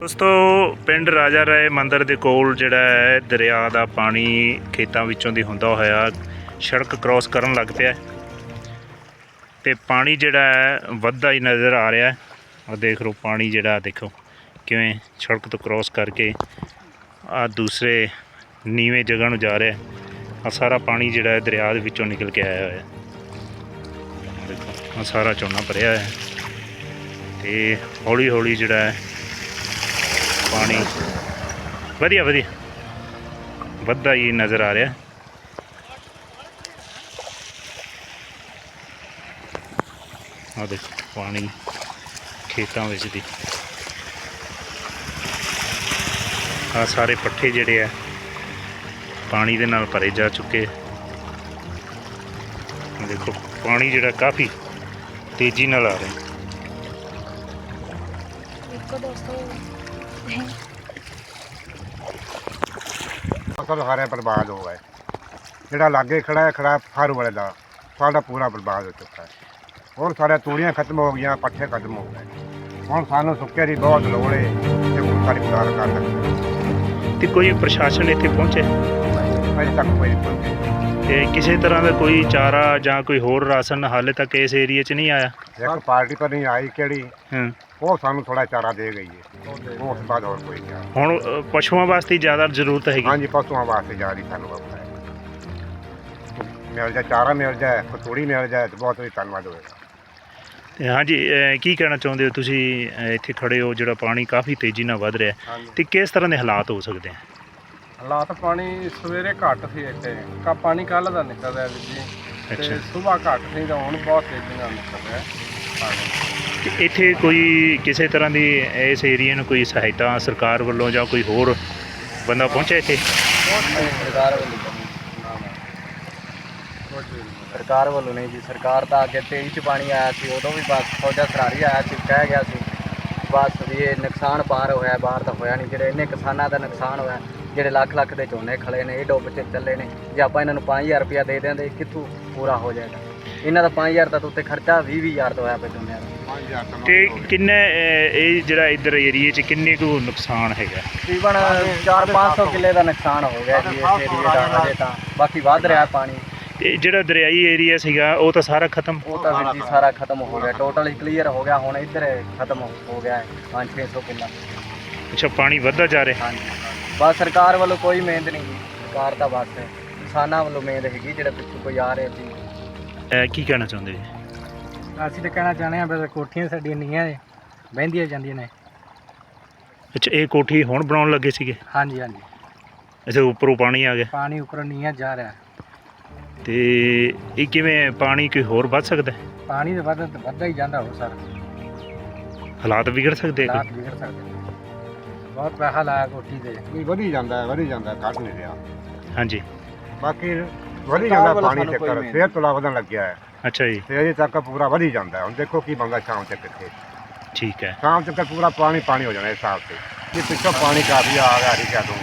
ਦੋਸਤੋ, ਪਿੰਡ ਰਾਜਾ ਰਾਏ ਮੰਦਰ ਦੇ ਕੋਲ ਜਿਹੜਾ ਹੈ, ਦਰਿਆ ਦਾ ਪਾਣੀ ਖੇਤਾਂ ਵਿੱਚੋਂ ਦੀ ਹੁੰਦਾ ਹੋਇਆ ਸੜਕ ਕ੍ਰਾਸ ਕਰਨ ਲੱਗ ਪਿਆ ਹੈ। ਤੇ ਪਾਣੀ ਜਿਹੜਾ ਹੈ, ਵੱਧਦਾ ਹੀ ਨਜ਼ਰ ਆ ਰਿਹਾ ਹੈ। ਆ ਦੇਖ ਲਓ, ਪਾਣੀ ਜਿਹੜਾ, ਦੇਖੋ ਕਿਵੇਂ ਸੜਕ ਤੋਂ ਕ੍ਰਾਸ ਕਰਕੇ ਆ ਦੂਸਰੇ ਨੀਵੇਂ ਜਗ੍ਹਾ ਨੂੰ ਜਾ ਰਿਹਾ ਆ ਸਾਰਾ ਪਾਣੀ ਜਿਹੜਾ ਹੈ, ਦਰਿਆ ਦੇ ਵਿੱਚੋਂ ਨਿਕਲ ਕੇ ਆਇਆ ਹੋਇਆ ਦੇਖੋ ਆ ਸਾਰਾ ਝੋਨਾ ਭਰਿਆ ਹੈ। ਤੇ ਹੌਲੀ ਹੌਲੀ ਜਿਹੜਾ ਹੈ ਪਾਣੀ। ਵਧੀਆ ਵਧੀਆ। ਵੱਧਦਾ ਹੀ ਨਜ਼ਰ ਆ ਰਿਹਾ। ਆ ਦੇਖੋ, ਪਾਣੀ ਖੇਤਾਂ ਵਿੱਚ ਦੀ। ਆ ਸਾਰੇ ਪੱਠੇ ਜਿਹੜੇ ਆ, ਪਾਣੀ ਦੇ ਨਾਲ ਭਰੇ ਜਾ ਚੁੱਕੇ। ਆਹ ਦੇਖੋ, ਪਾਣੀ ਜਿਹੜਾ ਕਾਫੀ ਤੇਜ਼ੀ ਨਾਲ ਆ ਰਿਹਾ। ਇੱਕੋ ਦੋਸਤੋ ਫਸਲ ਹਾਰੇ ਬਰਬਾਦ ਹੋ ਗਏ। ਜਿਹੜਾ ਲਾਗੇ ਖੜਾ ਹੈ ਖੜਾ ਫਾਰੂ ਵਾਲੇ ਦਾ ਸਾਡਾ ਪੂਰਾ ਬਰਬਾਦ ਹੋ ਚੁੱਕਾ ਹੈ। ਹੁਣ ਸਾਰੇ ਤੂੜੀਆਂ ਖਤਮ ਹੋ ਗਈਆਂ ਪੱਠੇ ਖਤਮ ਹੋ ਗਏ। ਹੁਣ ਸਾਨੂੰ ਸੁੱਕੇ ਦੀ ਬਹੁਤ ਲੋੜ ਹੈ ਤੇ ਹੁਣ ਸਾਡੀ ਮਦਦ ਕਰ ਸਕਦੇ ਤੇ ਕੋਈ ਪ੍ਰਸ਼ਾਸਨ ਇੱਥੇ ਪਹੁੰਚੇ ਅਜੇ ਤੱਕ ਕੋਈ ਨਹੀਂ ਪਹੁੰਚਿਆ। ਤੇ ਕਿਸੇ ਤਰ੍ਹਾਂ ਦਾ ਕੋਈ ਚਾਰਾ ਜਾਂ ਕੋਈ ਹੋਰ ਰਾਸ਼ਨ ਹਾਲੇ ਤੱਕ ਇਸ ਏਰੀਆ 'ਚ ਨਹੀਂ ਆਇਆ? ਇੱਕ ਪਾਰਟੀ ਪਰ ਨਹੀਂ ਆਈ ਕਿਹੜੀ? ਹਾਂ। ਉਹ ਸਾਨੂੰ ਥੋੜਾ ਚਾਰਾ ਦੇ ਗਈ ਹੈ। ਉਸ ਤੋਂ ਬਾਅਦ ਹੋਰ ਕੋਈ ਨਹੀਂ। ਹੁਣ ਅ, ਪਸ਼ੂਆਂ ਵਾਸਤੇ ਜ਼ਿਆਦਾ ਜ਼ਰੂਰਤ ਹੈਗੀ? ਹਾਂਜੀ ਪਸ਼ੂਆਂ ਵਾਸਤੇ ਜਾ ਰਹੀ ਸਾਨੂੰ ਆਪਣਾ। ਮਿਲ ਜਾ ਚਾਰਾ ਮਿਲ ਜਾਏ ਕਤੂੜੀ ਮਿਲ ਜਾਏ ਤਾਂ ਬਹੁਤ ਹੀ ਧੰਨਵਾਦ ਹੋਵੇਗਾ ਤੇ ਹਾਂਜੀ ਅ, ਕੀ ਕਹਿਣਾ ਚਾਹੁੰਦੇ ਹੋ ਤੁਸੀਂ? ਅ, ਇੱਥੇ ਖੜੇ ਹੋ ਜਿਹੜਾ ਪਾਣੀ ਕਾਫੀ ਤੇਜ਼ੀ ਨਾਲ ਵੱਧ ਰਿਹਾ ਹੈ। ਤੇ ਕਿਸ ਤਰ੍ਹਾਂ ਦੇ ਹਾਲਾਤ ਹੋ ਸਕਦੇ ਆ? ਹਾਲਾਤ ਪਾਣੀ ਸਵੇਰੇ ਘੱਟ ਸੀ ਇੱਥੇ। ਕਾ ਪਾਣੀ ਕੱਲ ਦਾ ਨਿਕਲ ਰਿਹਾ ਵੀਰ ਜੀ। ਅੱਛਾ। ਤੇ ਸਵੇਰ ਘੱਟ ਸੀ ਤਾਂ ਹੁਣ ਬਹੁਤ ਤੇਜ਼ੀ ਨਾਲ ਨਿਕਲ ਰਿਹਾ ਪਾਣੀ ਤੇ ਇੱਥੇ ਕੋਈ ਕਿਸੇ ਤਰ੍ਹਾਂ ਦੀ ਇਸ ਏਰੀਆ ਨੂੰ ਕੋਈ ਸਹਾਇਤਾ ਸਰਕਾਰ ਵੱਲੋਂ ਜਾਂ ਕੋਈ ਹੋਰ ਬੰਦਾ ਪਹੁੰਚਿਆ ਇੱਥੇ? ਸਰਕਾਰ ਵੱਲੋਂ ਸਰਕਾਰ ਵੱਲੋਂ ਨਹੀਂ ਜੀ। ਸਰਕਾਰ ਤਾਂ ਅੱਗੇ 23 ਚ ਪਾਣੀ ਆਇਆ ਸੀ, ਉਦੋਂ ਵੀ ਬਸ ਫੌਜਾ ਸਰਾਰੀ ਆਇਆ ਸੀ, ਕਹਿ ਗਿਆ ਸੀ। ਬਸ ਵੀ ਇਹ ਨੁਕਸਾਨ ਪਾਰ ਹੋਇਆ, ਬਾਹਰ ਤਾਂ ਹੋਇਆ ਨਹੀਂ। ਜਿਹੜੇ ਇੰਨੇ ਕਿਸਾਨਾਂ ਦਾ ਨੁਕਸਾਨ ਹੋਇਆ, ਜਿਹੜੇ ਲੱਖ ਲੱਖ ਦੇ ਝੋਨੇ ਖਲੇ ਨੇ, ਇਹ ਡੁੱਬ ਚ ਚੱਲੇ ਨੇ। ਜੇ ਆਪਾਂ ਇਹਨਾਂ ਨੂੰ 5000 ਰੁਪਇਆ ਦੇ ਦਿੰਦੇ ਕਿੱਥੋਂ ਪੂਰਾ ਹੋ ਜਾਏਗਾ? ਇਹਨਾਂ ਦਾ 5000 ਦਾ ਤਾਂ ਉੱਤੇ ਖਰਚਾ 20 20000 ਤੋਂ ਹੋਇਆ ਪਿਆ ਝੋਨਿਆਂ ਦਾ। ਤੇ ਕਿੰਨੇ ਇਹ ਜਿਹੜਾ ਇੱਧਰ ਏਰੀਏ 'ਚ ਕਿੰਨੇ ਕੁ ਨੁਕਸਾਨ ਹੈਗਾ? ਤਕਰੀਬਨ 4-500 ਕਿੱਲੇ ਦਾ ਨੁਕਸਾਨ ਹੋ ਗਿਆ ਜੀ ਇਸ ਏਰੀਏ ਦਾ ਅਜੇ ਤਾਂ। ਬਾਕੀ ਵੱਧ ਰਿਹਾ ਪਾਣੀ। ਤੇ ਜਿਹੜਾ ਦਰਿਆਈ ਏਰੀਆ ਸੀਗਾ ਉਹ ਤਾਂ ਸਾਰਾ ਖਤਮ? ਉਹ ਤਾਂ ਵੀਰ ਜੀ ਸਾਰਾ ਖਤਮ ਹੋ ਗਿਆ। ਟੋਟਲ ਹੀ ਕਲੀਅਰ ਹੋ ਗਿਆ ਹੁਣ ਇੱਧਰ ਖਤਮ ਹੋ ਗਿਆ ਹੈ 5-600 ਕਿੱਲਾ। ਅੱਛਾ ਪਾਣੀ ਵੱਧਦਾ ਜਾ ਰਿਹਾ? ਹਾਂਜੀ। ਬਸ ਸਰਕਾਰ ਵੱਲੋਂ ਕੋਈ ਮਿਹਨਤ ਨਹੀਂ ਜੀ। ਸਰਕਾਰ ਤਾਂ ਬਸ ਕਿਸਾਨਾਂ ਵੱਲੋਂ ਮਿਹਨਤ ਹੈਗੀ ਜਿਹੜਾ ਪਿੱਛੋਂ ਕੋਈ ਆ ਰਿਹਾ ਸੀ ਅ, ਕੀ ਕਹਿਣਾ ਚਾਹੁੰਦੇ ਜੀ? ਅਸੀਂ ਤਾਂ ਕਹਿਣਾ ਚਾਹੁੰਦੇ ਹਾਂ ਬਸ ਕੋਠੀਆਂ ਸਾਡੀਆਂ ਨੀਆਂ ਨੇ ਬਹਿੰਦੀਆਂ ਜਾਂਦੀਆਂ ਨੇ। ਅੱਛਾ ਇਹ ਕੋਠੀ ਹੁਣ ਬਣਾਉਣ ਲੱਗੇ ਸੀਗੇ? ਹਾਂਜੀ ਹਾਂਜੀ। ਅੱਛਾ ਉੱਪਰੋਂ ਪਾਣੀ ਆ ਗਿਆ। ਪਾਣੀ ਉੱਪਰ ਨੀਆਂ ਜਾ ਰਿਹਾ। ਤੇ ਇਹ ਕਿਵੇਂ ਪਾਣੀ ਕੋਈ ਹੋਰ ਵੱਧ ਸਕਦਾ? ਹੈ? ਪਾਣੀ ਤਾਂ ਵੱਧ ਵੱਧਦਾ ਹੀ ਜਾਂਦਾ ਹੋ ਸਰ। ਹਾਲਾਤ ਵਿਗੜ ਸਕਦੇ ਆ ਕੋਈ? ਹਾਲਾਤ ਵਿਗੜ ਸਕਦੇ ਬਹੁਤ ਪੈਸਾ ਲਾਇਆ ਕੋਠੀ ਤੇ। ਨਹੀਂ ਵਧੀ ਜਾਂਦਾ ਹੈ ਵਧੀ ਜਾਂਦਾ ਹੈ, ਘੱਟ ਨਹੀਂ ਰਿਹਾ। ਹਾਂਜੀ। ਬਾਕੀ ਵਧੀ ਜਾਂਦਾ ਪਾਣੀ ਚੱਕਰ ਮਿਹਨਤ ਫੇਰ ਤੁਲਾ ਵਧਣ ਲੱਗਿਆ ਹੈ। ਅੱਛਾ ਜੀ। ਤੇ ਅਜੇ ਤੱਕ ਪੂਰਾ ਵਧੀ ਜਾਂਦਾ ਹੈ। ਹੁਣ ਦੇਖੋ ਕੀ ਬੰਗਾ ਸ਼ਾਮ ਤੱਕ ਇੱਥੇ। ਠੀਕ ਹੈ। ਸ਼ਾਮ ਤੱਕ ਪੂਰਾ ਪਾਣੀ ਪਾਣੀ ਹੋ ਜਾਣਾ ਇਸ ਸਾਲ ਤੇ। ਇਹ ਪਿੱਛੋਂ ਪਾਣੀ ਕਾਫੀ ਆ ਗਿਆ ਰਿਕਾ ਤੋਂ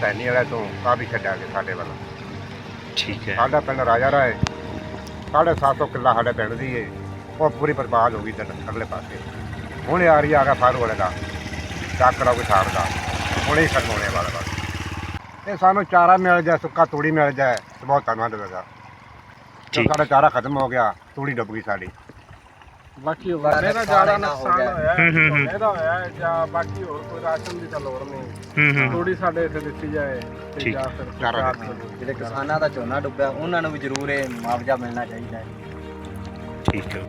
ਸੈਨੀ ਵਾਲੇ ਤੋਂ ਕਾਫੀ ਛੱਡਿਆ ਗਿਆ ਸਾਡੇ ਵੱਲ। ਠੀਕ ਹੈ। ਸਾਡਾ ਪਿੰਡ ਰਾਜਾ ਰਾਏ ਸਾਢੇ ਸੱਤ ਸੌ ਕਿੱਲਾ ਸਾਡੇ ਪਿੰਡ ਦੀ ਏ। ਉਹ ਪੂਰੀ ਬਰਬਾਦ ਹੋ ਗਈ ਤੇ ਅਗਲੇ ਪਾਸੇ। ਹੁਣ ਆ ਰਹੀ ਆ ਗਿਆ ਫਾਰੂ ਵਾਲੇ ਦਾ। ਚੱਕਰਾ ਕੋਈ ਛਾੜ ਦਾ। ਹੁਣ ਖਤਮ ਹੋਣੇ ਵਾਲਾ ਬਸ ਇਹ ਸਾਨੂੰ ਚਾਰਾ ਮਿਲ ਜਾਏ ਸੁੱਕਾ ਤੂੜੀ ਮਿਲ ਜਾਏ ਤੇ ਬਹੁਤ ਧੰਨਵਾਦ ਹੋਵੇਗਾ ਜੇ ਠੀਕ। ਸਾਡਾ ਚਾਰਾ ਖਤਮ ਹੋ ਗਿਆ ਤੂੜੀ ਡੁੱਬ ਗਈ ਸਾਡੀ ਬਾਕੀ ਵਾਰੇ ਦਾ ਨੁਕਸਾਨ ਜ਼ਿਆਦਾ ਨੁਕਸਾਨ ਗਿਆ। ਹੋਇਆ ਹੂੰ, ਹੂੰ, ਹੂੰ। ਝੋਨੇ ਦਾ ਹੋਇਆ ਹੈ ਜਾਂ ਬਾਕੀ ਹੋਰ ਕੋਈ ਰਾਸ਼ਨ ਦੀ ਤਾਂ ਲੋੜ ਨਹੀਂ ਹੂੰ ਹੂੰ ਥੋੜੀ ਸਾਡੇ ਇੱਥੇ ਦਿੱਤੀ ਜਾਏ ਤੇ ਠੀਕ। ਜਾਂ ਫਿਰ ਚਾਰਾ ਸਰਕਾਰ ਦਿੱਤੀ ਨੂੰ। ਜਿਹੜੇ ਕਿਸਾਨਾਂ ਦਾ ਝੋਨਾ ਡੁੱਬਿਆ ਉਹਨਾਂ ਨੂੰ ਵੀ ਜ਼ਰੂਰ ਇਹ ਮੁਆਵਜ਼ਾ ਮਿਲਣਾ ਚਾਹੀਦਾ ਹੈ ਠੀਕ ਹੈ